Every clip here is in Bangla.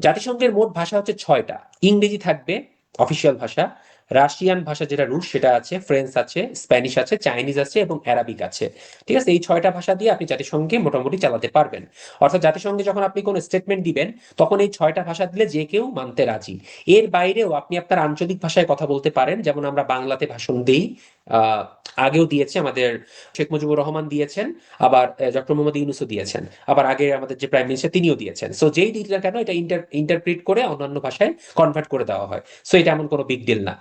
জাতিসংঘের মোট ভাষা হচ্ছে ছয়টা। ইংরেজি থাকবে অফিসিয়াল ভাষা। রাশিয়ান ভাষা যেটা রুশ, সেটা আছে ফ্রেঞ্চ আছে, স্প্যানিশ আছে, চাইনিজ আছে এবং অ্যারাবিক আছে। ঠিক আছে? এই ছয়টা ভাষা দিয়ে আপনি জাতিসংঘে মোটামুটি চালাতে পারবেন। অর্থাৎ জাতিসংঘে যখন আপনি কোনো স্টেটমেন্ট দিবেন, তখন এই ছয়টা ভাষা দিলে যে কেউ মানতে রাজি। এর বাইরেও আপনি আপনার আঞ্চলিক ভাষায় কথা বলতে পারেন। যেমন আমরা বাংলাতে ভাষণ দিই আগেও দিয়েছে, আমাদের শেখ মুজিবুর রহমান দিয়েছেন, আবার ডক্টর মোহাম্মদ ইউনুসও দিয়েছেন। আবার আগে আমাদের যে প্রাইম মিনিস্টার তিনিও দিয়েছেন। সো যেই দিক কেন, এটা ইন্টারপ্রিট করে অন্যান্য ভাষায় কনভার্ট করে দেওয়া হয়। সো এটা এমন কোনো বিগ ডিল না।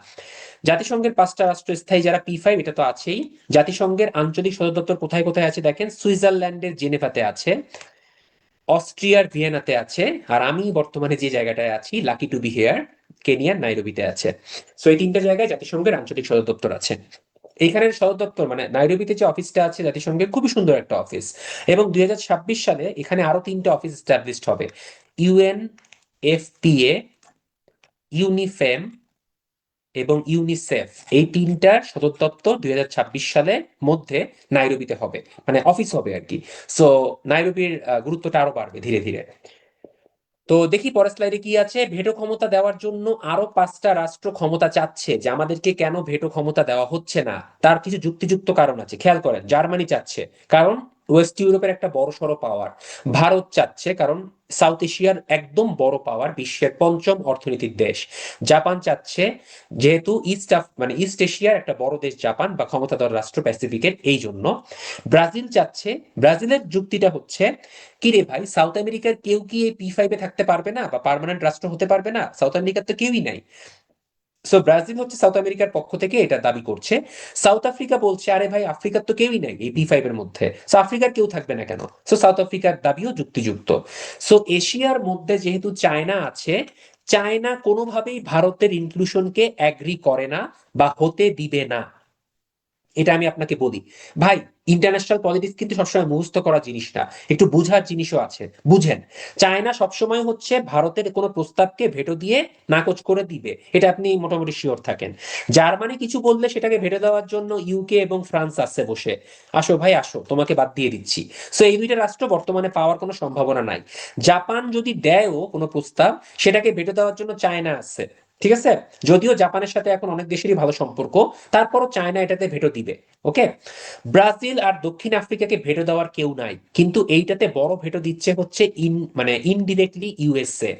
জাতিসংঘের পাঁচটা রাষ্ট্র স্থায়ী যারা পি ফাইভ এটা তো আছেই। জাতিসংঘের আঞ্চলিক সদর দপ্তর কোথায় কোথায় আছে দেখেন? সুইজারল্যান্ডের জেনেভাতে আছে, অস্ট্রিয়ার ভিয়েনাতে আছে, আর আমি বর্তমানে যে জায়গাটায় আছি লাকি টু বি হেয়ার কেনিয়ার, নাইরোবিতে আছে। সো এই তিনটা জায়গায় জাতিসংঘের আঞ্চলিক সদর দপ্তর আছে। এইখানের সদর দপ্তর মানে নাইরোবিতে যে অফিসটা আছে, জাতিসংঘের খুবই সুন্দর একটা অফিস। এবং দুই সালে এখানে আরও তিনটা অফিস এস্টাবলিশড হবে। ইউএন এফপিএ ইউনিফেম এবং ইউনিসেফ। এই তিনটার সদর দপ্তর দুই হাজার ছাব্বিশ সালের মধ্যে নাইরোবিতে হবে মানে অফিস হবে আর কি। সো নাইরোবির গুরুত্বটা আরও বাড়বে ধীরে ধীরে। তো দেখি পরের স্লাইডে কি আছে? ভেটো ক্ষমতা দেওয়ার জন্য আরও পাঁচটা রাষ্ট্র ক্ষমতা চাচ্ছে, যে আমাদেরকে কেন ভেটো ক্ষমতা দেওয়া হচ্ছে না? তার কিছু যুক্তিযুক্ত কারণ আছে, খেয়াল করেন, জার্মানি চাচ্ছে। কারণ ওয়েস্ট ইউরোপের একটা বড় সড়ো পাওয়ার ভারত চাচ্ছে কারণ সাউথ এশিয়ার একদম বড় পাওয়ার বিশ্বের পঞ্চম অর্থনীতির দেশ। জাপান চাচ্ছে যেহেতু ইস্ট মানে ইস্ট এশিয়ার একটা বড় দেশ জাপান বা ক্ষমতাধর রাষ্ট্র প্যাসিফিকের এই জন্য। ব্রাজিল চাচ্ছে, ব্রাজিলের যুক্তিটা হচ্ছে কি রে ভাই, সাউথ আমেরিকার কেউ কি এই পি ফাইভে থাকতে পারবে না? বা পার্মানেন্ট রাষ্ট্র হতে পারবে না? সাউথ আমেরিকার তো কেউই নাই। সো ব্রাজিল হচ্ছে সাউথ আমেরিকার পক্ষ থেকে এটা দাবি করছে। সাউথ আফ্রিকা বলছে, আরে ভাই, আফ্রিকার তো কেউই নাই এই পি ফাইভের মধ্যে। সো আফ্রিকার কেউ থাকবে না কেন? সো সাউথ আফ্রিকার দাবিও যুক্তিযুক্ত। সো এশিয়ার মধ্যে যেহেতু চায়না আছে চায়না কোনোভাবেই ভারতের ইনক্লুশনকে অ্যাগ্রি করে না বা হতে দিবে না। এটা আমি আপনাকে বলি। ভাই ইন্টারন্যাশনাল পলিটিক্স কিন্তু সবসময় মুখস্থ করা জিনিস না। একটু বুঝার জিনিসও আছে। বুঝেন, চায়না সবসময় হচ্ছে ভারতের কোনো প্রস্তাবকে ভেটো দিয়ে নাকচ করে দিবে। এটা আপনি মোটামুটি শিওর থাকেন। জার্মানি কিছু বললে সেটাকে ভেটো দেওয়ার জন্য ইউকে এবং ফ্রান্স আসছে বসে। আসো ভাই, আসো, তোমাকে বাদ দিয়ে দিচ্ছি। সো এই দুইটা রাষ্ট্র বর্তমানে পাওয়ার কোনো সম্ভাবনা নাই। জাপান যদি দেয়ও কোনো প্রস্তাব, সেটাকে ভেটো দেওয়ার জন্য চায়না আসছে ঠিক আছে? যদিও জাপানের সাথে এখন অনেক দেশেরই ভালো সম্পর্ক, তারপরও চায়না এটাতে ভেটো দিবে, ওকে? ব্রাজিল আর দক্ষিণ আফ্রিকাকে ভেটো দেওয়ার কেউ নাই, কিন্তু এইটাতে বড় ভেটো দিচ্ছে হচ্ছে ইন মানে ইনডিরেক্টলি ইউএসএ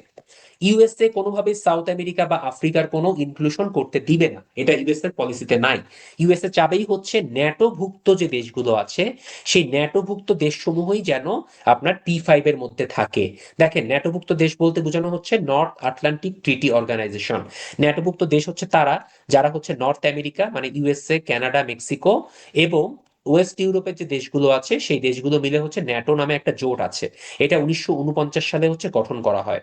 ইউএসএ কোনোভাবে সাউথ আমেরিকা বা আফ্রিকার কোনো ইনক্লুশন করতে দিবে না। এটা ইউএসএর পলিসিতে নাই। ইউএসএ চাবেই হচ্ছে ন্যাটোভুক্ত যে দেশগুলো আছে, সেই ন্যাটোভুক্ত দেশসমূহই যেন আপনার টি ফাইভ এর মধ্যে থাকে। দেখেন, ন্যাটোভুক্ত দেশ বলতে বোঝানো হচ্ছে নর্থ আটলান্টিক ট্রিটি অর্গানাইজেশন ন্যাটোভুক্ত দেশ হচ্ছে তারা, যারা হচ্ছে নর্থ আমেরিকা মানে ইউএসএ কানাডা মেক্সিকো এবং ওয়েস্ট ইউরোপের যে দেশগুলো আছে, সেই দেশগুলো মিলে হচ্ছে ন্যাটো নামে একটা জোট আছে। এটা উনিশশো উনপঞ্চাশ সালে হচ্ছে গঠন করা হয়।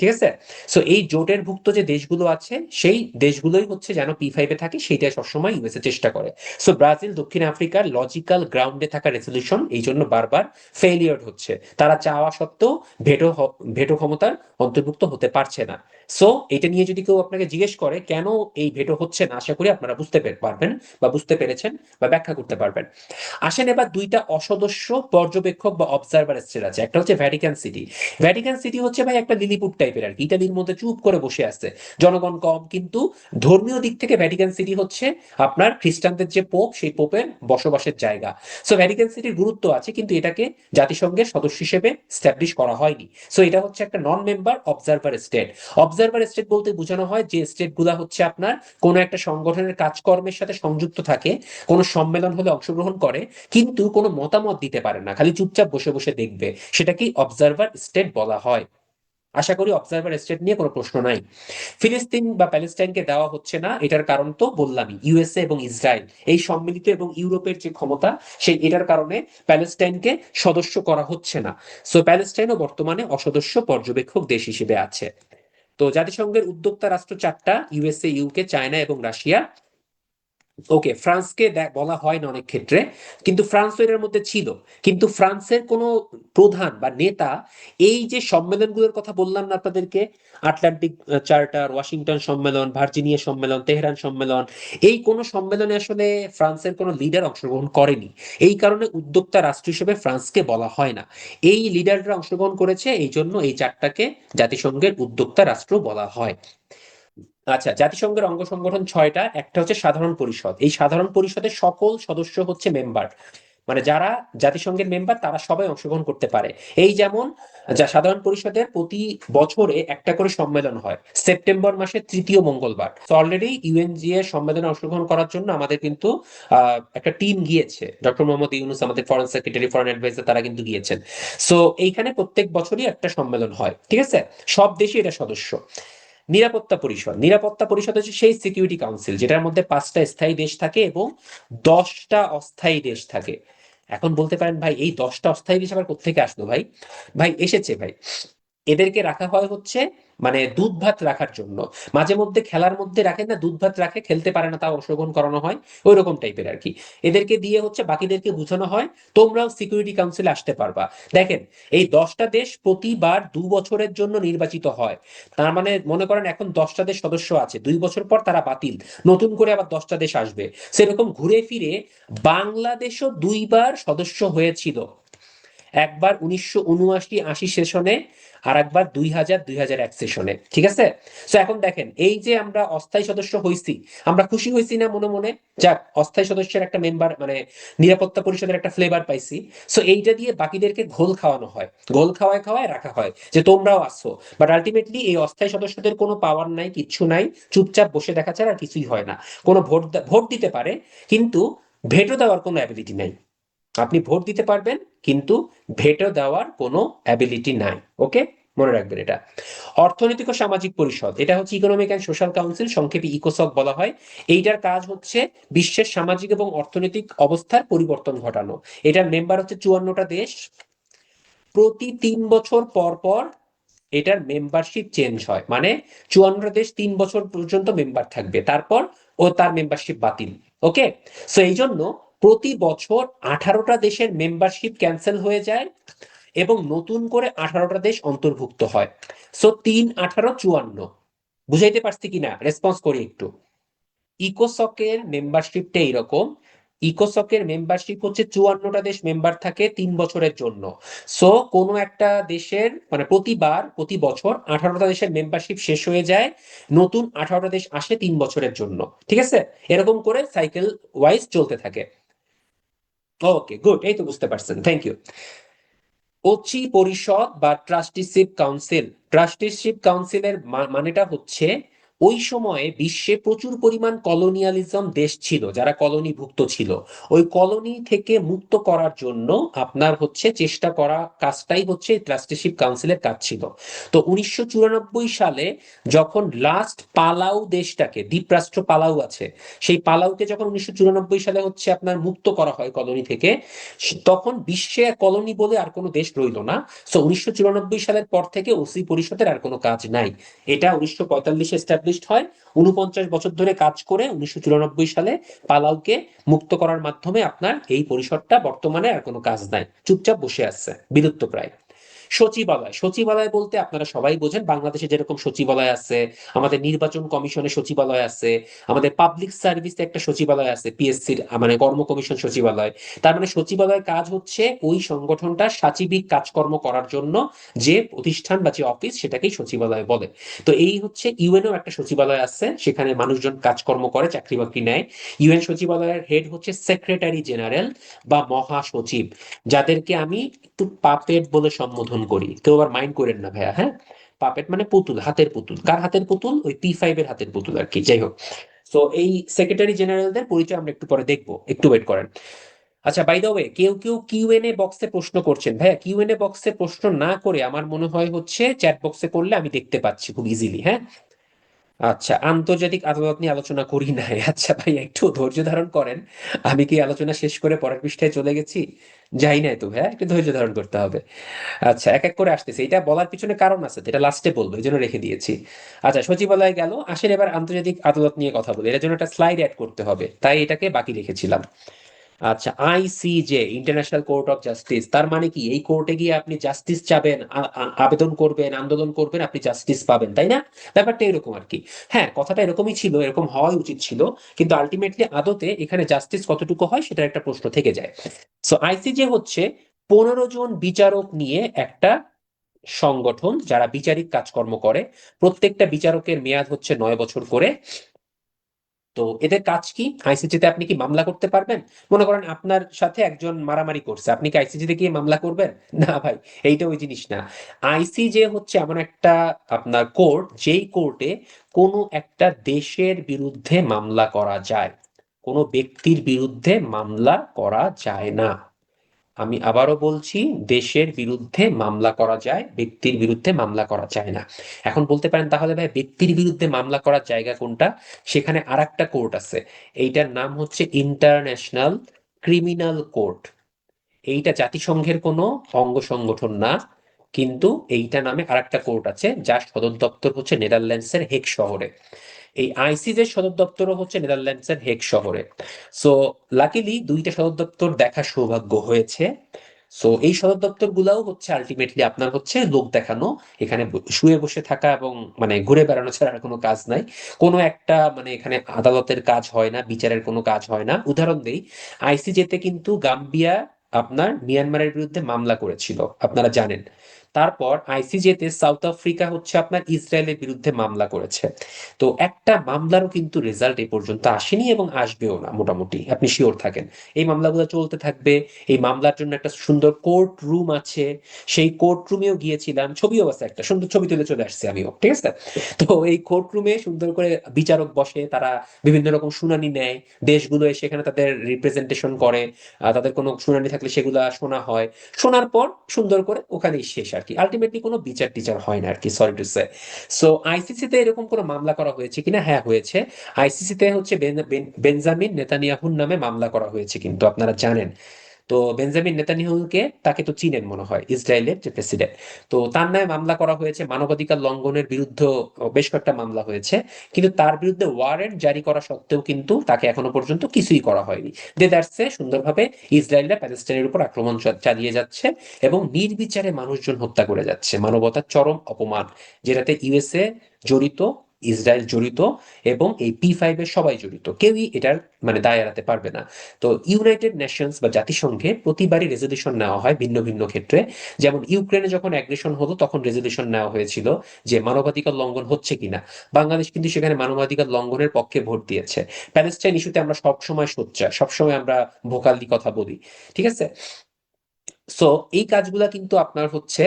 ঠিক আছে? সো এই জোটের ভুক্ত যে দেশগুলো আছে, সেই দেশগুলোই হচ্ছে যেন পি ফাইভে থাকে, সেইটা সবসময় ইউএসএ চেষ্টা করে। সো ব্রাজিল, দক্ষিণ আফ্রিকার লজিক্যাল গ্রাউন্ডে থাকা রেজলিউশন এই জন্য বারবার ফেলিয়ার হচ্ছে। তারা চাওয়া সত্ত্বেও ভেটো ভেটো ক্ষমতার অন্তর্ভুক্ত হতে পারছে না। সো এটা নিয়ে যদি কেউ আপনাকে জিজ্ঞেস করে, কেন এই ভেটো হচ্ছে না, আশা করি আপনারা বুঝতে পারবেন বা বুঝতে পেরেছেন বা ব্যাখ্যা করতে পারবেন। আসেন এবার দুইটা অসদস্য পর্যবেক্ষক বা অবজারভার স্টেট আছে। একটা হচ্ছে ভ্যাটিকান সিটি ভ্যাটিকান সিটি হচ্ছে ভাই একটা লিলিপুট টাইপের আর কি। ইটালির মধ্যে চুপ করে বসে আছে। জনগণ কম, কিন্তু ধর্মীয় দিক থেকে ভ্যাটিকান সিটি হচ্ছে আপনার খ্রিস্টানদের যে পোপ সেই পোপের বসবাসের জায়গা। সো ভ্যাটিকান সিটির গুরুত্ব আছে, কিন্তু এটাকে জাতিসংঘের সদস্য হিসেবে স্ট্যাবলিশ করা হয়নি। সো এটা হচ্ছে একটা non member observer state observer state বলতে বোঝানো হয় যে স্টেটগুলা হচ্ছে আপনার কোনো একটা সংগঠনের কাজকর্মের সাথে সংযুক্ত থাকে, কোনো সম্মেলন হলে অংশগ্রহণ করে, কিন্তু কোনো মতামত দিতে পারে না। খালি চুপচাপ বসে বসে দেখবে। সেটাকেই অবজারভার স্টেট বলা হয়। আশা করি অবজারভার স্টেট নিয়ে কোনো প্রশ্ন নাই। ফিলিস্তিন বা প্যালেস্টাইনকে দেওয়া হচ্ছে না, এটার কারণ তো বললামই ইউএসএ এবং ইসরায়েল। এই সম্মিলিত এবং ইউরোপের যে ক্ষমতা, সেই এটার কারণে প্যালেস্টাইনকে সদস্য করা হচ্ছে না। সো প্যালেস্টাইনও বর্তমানে অসদস্য পর্যবেক্ষক দেশ হিসেবে আছে। তো, জাতিসংঘের উদ্যোক্তা রাষ্ট্র চারটা ইউএসএ ইউকে চায়না এবং রাশিয়া ওকে ফ্রান্সকে বলা হয় না অনেক ক্ষেত্রে, কিন্তু ফ্রান্স এর মধ্যে ছিল। কিন্তু ফ্রান্সের কোনো প্রধান বা নেতা এই যে সম্মেলনগুলোর কথা বললাম না আপনাদেরকে, আটলান্টিক চার্টার, ওয়াশিংটন সম্মেলন, ভার্জিনিয়া সম্মেলন, তেহরান সম্মেলন, এই কোন সম্মেলনে আসলে ফ্রান্সের কোনো লিডার অংশগ্রহণ করেনি। এই কারণে উদ্যোক্তা রাষ্ট্র হিসেবে ফ্রান্সকে বলা হয় না। এই লিডাররা অংশগ্রহণ করেছে এই জন্য এই চারটাকে জাতিসংঘের উদ্যোক্তা রাষ্ট্র বলা হয়। আচ্ছা জাতিসংঘের অঙ্গ সংগঠন ছয়টা, একটা হচ্ছে সাধারণ পরিষদ। এই সাধারণ পরিষদের সকল সদস্য হচ্ছে মেম্বার। মানে যারা জাতিসংঘের মেম্বার, তারা সবাই অংশগ্রহণ করতে পারে। এই যেমন, যা সাধারণ পরিষদের প্রতি বছরে একটা করে সম্মেলন হয়। সেপ্টেম্বর মাসের তৃতীয় মঙ্গলবার। তো অলরেডি ইউএনজি এর সম্মেলনে অংশগ্রহণ করার জন্য আমাদের কিন্তু একটা টিম গিয়েছে। ডক্টর মোহাম্মদ ইউনুস, আমাদের ফরেন সেক্রেটারি ফরেন অ্যাডভাইজার তারা কিন্তু গিয়েছেন। সো এইখানে প্রত্যেক বছরই একটা সম্মেলন হয়। ঠিক আছে? সব দেশই এটা সদস্য। নিরাপত্তা পরিষদ। নিরাপত্তা পরিষদ হচ্ছে সেই সিকিউরিটি কাউন্সিল যেটার মধ্যে পাঁচটা স্থায়ী দেশ থাকে এবং দশটা অস্থায়ী দেশ থাকে। এখন বলতে পারেন, ভাই, এই দশটা অস্থায়ী দেশ আবার কোথেকে আসলো, ভাই? ভাই, এসেছে, ভাই। এদেরকে রাখা হয় হচ্ছে মানে দুধ ভাত রাখার জন্য। মাঝে মধ্যে খেলার মধ্যে রাখে না দুধ ভাত রাখে, খেলতে পারে না, তাও অংশগ্রহণ করানো হয় ওই রকম টাইপের আর কি। এদেরকে দিয়ে হচ্ছে বাকিদেরকে বোঝানো হয়, তোমরাও সিকিউরিটি কাউন্সিলে আসতে পারবা। দেখেন, এই দশটা দেশ প্রতিবার দু বছরের জন্য নির্বাচিত হয়। তার মানে মনে করেন এখন দশটা দেশ সদস্য আছে, দুই বছর পর তারা বাতিল, নতুন করে আবার দশটা দেশ আসবে। সেরকম ঘুরে ফিরে বাংলাদেশও দুইবার সদস্য হয়েছিল। একবার উনিশশো উনআশি আশি সেশনে আর একবার দুই হাজার দুই হাজার এক সেশনে, ঠিক আছে? তো এখন দেখেন, এই যে আমরা অস্থায়ী সদস্য হইছি, আমরা খুশি হয়েছি না মনে মনে? যাক, অস্থায়ী সদস্যের একটা মেম্বার মানে নিরাপত্তা পরিষদের একটা ফ্লেভার পাইছি। সো এইটা দিয়ে বাকিদেরকে ঘোল খাওয়ানো হয়। ঘোল খাওয়ায় খাওয়ায় রাখা হয় যে তোমরাও আসছো বাট আলটিমেটলি এই অস্থায়ী সদস্যদের কোনো পাওয়ার নাই, কিচ্ছু নাই, চুপচাপ বসে দেখা ছাড়া কিছুই হয় না। কোনো ভোট ভোট দিতে পারে, কিন্তু ভেটো দেওয়ার কোনো অ্যাবিলিটি নাই। আপনি ভোট দিতে পারবেন, কিন্তু ভেটো দেওয়ার কোনো অ্যাবিলিটি নাই ওকে মনে রাখবেন এটা। অর্থনৈতিক ও সামাজিক পরিষদ, এটা হচ্ছে ইকোনমিক অ্যান্ড সোশ্যাল কাউন্সিল সংক্ষেপে ইকোসক বলা হয়। এইটার কাজ হচ্ছে বিশ্বের সামাজিক এবং অর্থনৈতিক অবস্থার পরিবর্তন ঘটানো। এটার মেম্বার হচ্ছে চুয়ান্নটা দেশ। প্রতি তিন বছর পর পর এটার মেম্বারশিপ চেঞ্জ হয়। মানে চুয়ান্নটা দেশ তিন বছর পর্যন্ত মেম্বার থাকবে। তারপর ও তার মেম্বারশিপ বাতিল ওকে সো এই জন্য প্রতি বছর আঠারোটা দেশের মেম্বারশিপ ক্যান্সেল হয়ে যায় এবং নতুন করে আঠারোটা দেশ অন্তর্ভুক্ত হয়। সো তিন, আঠারো, চুয়ান্ন। বুঝাইতে পারছি কিনা? রেসপন্স করি একটু। ইকোসকের মেম্বারশিপটা এইরকম। ইকোসকের মেম্বারশিপ হচ্ছে চুয়ান্নটা দেশ মেম্বার থাকে তিন বছরের জন্য। সো কোনো একটা দেশের মানে প্রতিবার, প্রতি বছর আঠারোটা দেশের মেম্বারশিপ শেষ হয়ে যায়। নতুন আঠারোটা দেশ আসে তিন বছরের জন্য। ঠিক আছে? এরকম করে সাইকেল ওয়াইজ চলতে থাকে। ওকে গুড এই তো বুঝতে পারছেন। থ্যাংক ইউ ওচি পরিষদ বা ট্রাস্টিশিপ কাউন্সিল ট্রাস্টিশিপ কাউন্সিলের মানেটা হচ্ছে ওই সময়ে বিশ্বে প্রচুর পরিমাণ কলোনিয়ালিজম দেশ ছিল, যারা কলোনিভুক্ত ছিল। ওই কলোনি থেকে মুক্ত করার জন্য আপনার হচ্ছে চেষ্টা করা কাজটাই হচ্ছে ট্রাস্টিশিপ কাউন্সিলের কাজ ছিল। তো উনিশশো চুরানব্বই সালে যখন লাস্ট পালাউ দেশটাকে, দ্বীপরাষ্ট্র পালাউ আছে, সেই পালাউকে যখন উনিশশো চুরানব্বই সালে হচ্ছে আপনার মুক্ত করা হয় কলোনি থেকে, তখন বিশ্বে কলোনি বলে আর কোনো দেশ রইল না। সো উনিশশো চুরানব্বই সালের পর থেকে ওসি পরিষদের আর কোনো কাজ নাই। এটা উনিশশো পঁয়তাল্লিশে এস্টাবলিশড হয়। উনপঞ্চাশ বছর ধরে কাজ করে উনিশশো চুরানব্বই সালে পালাউকে মুক্ত করার মাধ্যমে আপনার এই পরিসরটা বর্তমানে আর কোনো কাজ নাই। চুপচাপ বসে আছে। বিলুপ্ত প্রায়। সচিবালয়। সচিবালয় বলতে আপনারা সবাই বোঝেন, বাংলাদেশে যেরকম সচিবালয় আছে, আমাদের নির্বাচন কমিশনের সচিবালয় আছে, আমাদের পাবলিক সার্ভিসে একটা সচিবালয় আছে পিএসসির মানে কর্ম কমিশন সচিবালয়। তার মানে সচিবালয়ের কাজ হচ্ছে ওই সংগঠনটা সাচিবিক কাজকর্ম করার জন্য যে প্রতিষ্ঠান বা যে অফিস সেটাকেই সচিবালয় বলে। তো এই হচ্ছে ইউএনও একটা সচিবালয় আছে, সেখানে মানুষজন কাজকর্ম করে, চাকরি বাকরি নেয়। ইউএন সচিবালয়ের হেড হচ্ছে সেক্রেটারি জেনারেল বা মহাসচিব, যাদেরকে আমি একটু পাপেট বলে সম্বোধন করি। কেউ আবার মাইন্ড করেন না ভাইয়া হ্যাঁ? পাপেট মানে পুতুল, হাতের পুতুল। কার হাতের পুতুল? ওই পি ফাইভ এর হাতের পুতুল আর কি, যাই হোক। তো এই সেক্রেটারি জেনারেলদের পরিচয় আমরা একটু পরে দেখব, একটু ওয়েট করেন। আচ্ছা বাই দ্য ওয়ে কেউ কেউ কিউএনএ বক্সে প্রশ্ন করছেন। ভাইয়া কিউএনএ বক্সে প্রশ্ন না করে আমার মনে হয় হচ্ছে চ্যাট বক্সে করলে আমি দেখতে পাচ্ছি খুব ইজিলি হ্যাঁ? আচ্ছা আন্তর্জাতিক আদালত নিয়ে আলোচনা করি নাই। আচ্ছা ভাই একটু ধৈর্য ধারণ করেন। আমি কি আলোচনা শেষ করে পরের পৃষ্ঠায় চলে গেছি? যাই নাই তো হ্যাঁ? একটু ধৈর্য ধারণ করতে হবে। আচ্ছা এক এক করে আসতেছে। এটা বলার পিছনে কারণ আছে এটা লাস্টে বলব এই জন্য রেখে দিয়েছি। আচ্ছা সচিবালয়ে গেল, আসেন এবার আন্তর্জাতিক আদালত নিয়ে কথা বলি। এটার জন্য একটা স্লাইড অ্যাড করতে হবে। তাই এটাকে বাকি রেখেছিলাম। আচ্ছা ICJ international court of justice তার মানে কি? এই কোর্টে গিয়ে আপনি জাস্টিস চাবেন আবেদন করবেন, আন্দোলন করবেন, আপনি জাস্টিস পাবেন, তাই না? ব্যাপারটা এরকম আর কি। হ্যাঁ কথাটা এরকমই ছিল, এরকম হওয়াই উচিত ছিল, কিন্তু আলটিমেটলি আদতে এখানে জাস্টিস কতটুকু হয় সেটার একটা প্রশ্ন থেকে যায়। সো আইসিজে হচ্ছে পনেরো জন বিচারক নিয়ে একটা সংগঠন যারা বিচারিক কাজকর্ম করে। প্রত্যেকটা বিচারকের মেয়াদ হচ্ছে নয় বছর করে। তো এদের কাজ কি? আইসিজিতে আপনি কি মামলা করতে পারবেন? মনে করেন আপনার সাথে একজন মারামারি করছে। আপনি কি আইসিজিতে গিয়ে মামলা করবেন? না ভাই, এইটা ওই জিনিস না। আইসিজে হচ্ছে এমন একটা আপনার কোর্ট যেই কোর্টে কোনো একটা দেশের বিরুদ্ধে মামলা করা যায়। কোনো ব্যক্তির বিরুদ্ধে মামলা করা যায় না। আমি আবারও বলছি, দেশের বিরুদ্ধে মামলা করা যায়, ব্যক্তির বিরুদ্ধে মামলা করা যায় না। এখন বলতে পারেন তাহলে ভাই, ব্যক্তির বিরুদ্ধে মামলা করার জায়গা কোনটা? সেখানে আর একটা কোর্ট আছে। এইটার নাম হচ্ছে ইন্টারন্যাশনাল ক্রিমিনাল কোর্ট। এইটা জাতিসংঘের কোনো অঙ্গ সংগঠন না, কিন্তু এইটা নামে আরেকটা কোর্ট আছে যার সদর দপ্তর হচ্ছে নেদারল্যান্ডসের হেগ শহরে। এই আইসিজের সদর দপ্তরও হচ্ছে নেদারল্যান্ডসের হেগ শহরে। সো লাকিলি দুইটা সদর দপ্তর দেখার সৌভাগ্য হয়েছে। সো এই সদর দপ্তর গুলাও হচ্ছে আলটিমেটলি আপনার হচ্ছে লোক দেখানো, এখানে শুয়ে বসে থাকা এবং মানে ঘুরে বেড়ানো ছাড়া আর কোনো কাজ নাই। কোনো একটা মানে এখানে আদালতের কাজ হয় না, বিচারের কোনো কাজ হয় না। উদাহরণ দিই, আইসিজেতে কিন্তু গাম্বিয়া আপনার মিয়ানমারের বিরুদ্ধে মামলা করেছিল, আপনারা জানেন। তারপর আইসিজেতে সাউথ আফ্রিকা হচ্ছে আপনার ইসরায়েলের বিরুদ্ধে মামলা করেছে। তো একটা মামলারও কিন্তু রেজাল্ট এ পর্যন্ত আসেনি এবং আসবেও না মোটামুটি, আপনি শিওর থাকেন। এই মামলাগুলো চলতে থাকবে, এই মামলার জন্য একটা সুন্দর কোর্ট রুম আছে। সেই কোর্ট রুমেও গিয়েছিলাম, ছবিও আছে একটা, সুন্দর ছবি তুলে চলে আসছে আমিও, ঠিক আছে? তো এই কোর্ট রুমে সুন্দর করে বিচারক বসে, তারা বিভিন্ন রকম শুনানি নেয়। দেশগুলো এসে এখানে তাদের রিপ্রেজেন্টেশন করে তাদের কোনো শুনানি থাকলে সেগুলা শোনা হয়। শোনার পর সুন্দর করে ওখানেই শেষ আর কি আলটিমেটলি কোনো বিচার টিচার হয় না আর কি সরি টু সে সো আইসিসিতে এরকম কোনো মামলা করা হয়েছে কিনা? হ্যাঁ হয়েছে। আইসিসিতে হচ্ছে বেঞ্জামিন নেতানিয়াহুর নামে মামলা করা হয়েছে কিন্তু, আপনারা জানেন। তো বেঞ্জামিন নেতানিয়াহুকে তাকে তো চিনেন মনে হয়, ইসরায়েলের যে প্রেসিডেন্ট। তো তার নামে মামলা করা হয়েছে, মানবাধিকার লঙ্ঘনের বিরুদ্ধে বেশ কয়েকটা মামলা হয়েছে। কিন্তু তার বিরুদ্ধে ওয়ারেন্ট জারি করা সত্ত্বেও কিন্তু তাকে এখনও পর্যন্ত কিছুই করা হয়নি। দেদারসে সুন্দরভাবে ইসরায়েলরা প্যালেস্টাইনের উপর আক্রমণ চালিয়ে যাচ্ছে এবং নির্বিচারে মানুষজন হত্যা করে যাচ্ছে। মানবতার চরম অপমান, যেটাতে ইউএসএ জড়িত ইসরায়েল জড়িত এবং এই পি ফাইভের সবাই জড়িত। কেউই এটার মানে দায় এড়াতে পারবে না। তো ইউনাইটেড নেশনস বা জাতিসংঘে প্রতিবারই রেজলিউশন নেওয়া হয় ভিন্ন ভিন্ন ক্ষেত্রে। যেমন ইউক্রেনে যখন অ্যাগ্রেশন হলো, তখন রেজলিউশন নেওয়া হয়েছিল যে মানবাধিকার লঙ্ঘন হচ্ছে কিনা। বাংলাদেশ কিন্তু সেখানে মানবাধিকার লঙ্ঘনের পক্ষে ভোট দিয়েছে। প্যালেস্টাইন ইস্যুতে আমরা সবসময় সোচ্চার, সবসময় আমরা ভোকালি কথা বলি। ঠিক আছে? সো এই কাজগুলা কিন্তু আপনার হচ্ছে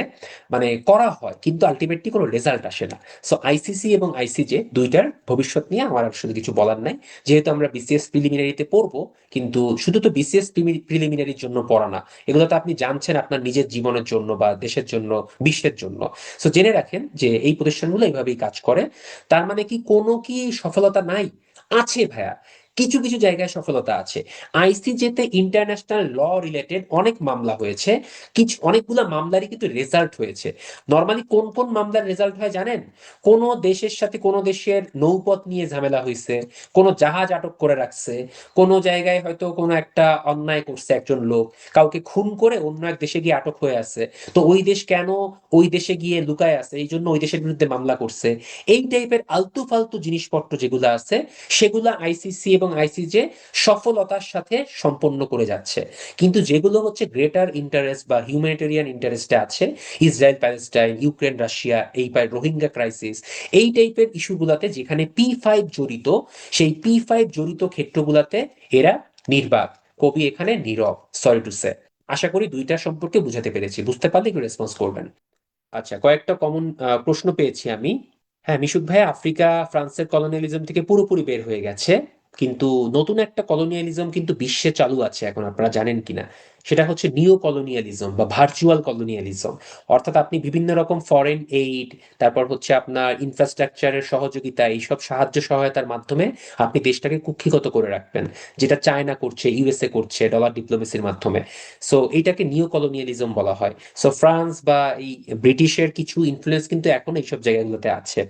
মানে করা হয়, কিন্তু আলটিমেটলি কোনো রেজাল্ট আসে না। সো আইসিসি এবং আইসিজে দুইটার ভবিষ্যৎ নিয়ে আমার শুধু কিছু বলার নাই। যেহেতু আমরা বিসিএস প্রিলিমিনারিতে পড়ব, কিন্তু শুধু তো বিসিএস প্রিলিমিনারির জন্য পড়া না। এগুলো তো আপনি জানছেন আপনার নিজের জীবনের জন্য বা দেশের জন্য, বিশ্বের জন্য। সো জেনে রাখেন যে এই প্রতিষ্ঠানগুলো এইভাবেই কাজ করে। তার মানে কি কোনো কি সফলতা নাই? আছে ভাইয়া। কিছু কিছু জায়গায় সফলতা আছে। আইসিজেতে ইন্টারন্যাশনাল ল রিলেটেড অনেক মামলা হয়েছে। কিছু, অনেকগুলো মামলারই কিন্তু রেজাল্ট হয়েছে। নর্মালি কোন কোন মামলার রেজাল্ট হয় জানেন? কোন দেশের সাথে কোন দেশের নৌপথ নিয়ে ঝামেলা হয়েছে কোন জাহাজ আটক করে রাখছে, কোন জায়গায় হয়তো কোনো একটা অন্যায় করছে একজন লোক, কাউকে খুন করে অন্য এক দেশে গিয়ে আটক হয়ে আছে। তো ওই দেশ কেন ওই দেশে গিয়ে লুকায় আছে? এই জন্য ওই দেশের বিরুদ্ধে মামলা করছে। এই টাইপের আলতু ফালতু জিনিসপত্র যেগুলো আছে, সেগুলো আইসিসি এবং আইসিজে সফলতার সাথে সম্পন্ন করে যাচ্ছে। কিন্তু যেগুলো হচ্ছে গ্রেটার ইন্টারেস্ট বা হিউম্যানিটেরিয়ান ইন্টারেস্টে আছে ইসরায়েল প্যালেস্টাইন ইউক্রেন রাশিয়া এই পায় রোহিঙ্গা ক্রাইসিস এই টাইপের ইস্যুগুলাতে যেখানে পি ফাইভ জড়িত, সেই পি ফাইভ জড়িত ক্ষেত্রগুলাতে এরা নির্বাক। কবি এখানে নীরব সরি টু সে আশা করি দুইটা সম্পর্কে বুঝাতে পেরেছি। বুঝতে পারলে একটু রেসপন্স করবেন। আচ্ছা কয়েকটা কমন প্রশ্ন পেয়েছি আমি। হ্যাঁ মিশুক ভাই, আফ্রিকা, ফ্রান্সের কলোনিয়ালিজম থেকে পুরোপুরি বের হয়ে গেছে। কিন্তু নতুন একটা কলোনিয়ালিজম কিন্তু বিশ্বে চালু আছে, এখন আপনারা জানেন কিনা। সেটা হচ্ছে নিও কলোনিয়ালিজম বা ভার্চুয়াল কলোনিয়ালিজম অর্থাৎ আপনি বিভিন্ন রকম ফরেন এইড তারপর হচ্ছে আপনার ইনফ্রাস্ট্রাকচারের সহযোগিতা, এইসব সাহায্য সহায়তার মাধ্যমে আপনি দেশটাকে কুক্ষিগত করে রাখবেন, যেটা চায়না করছে ইউএসএ করছে ডলার ডিপ্লোমেসির মাধ্যমে। সো এইটাকে নিও কলোনিয়ালিজম বলা হয়। সো ফ্রান্স বা এই ব্রিটিশের কিছু ইনফ্লুয়েন্স কিন্তু এখন এইসব জায়গাগুলোতে আছে।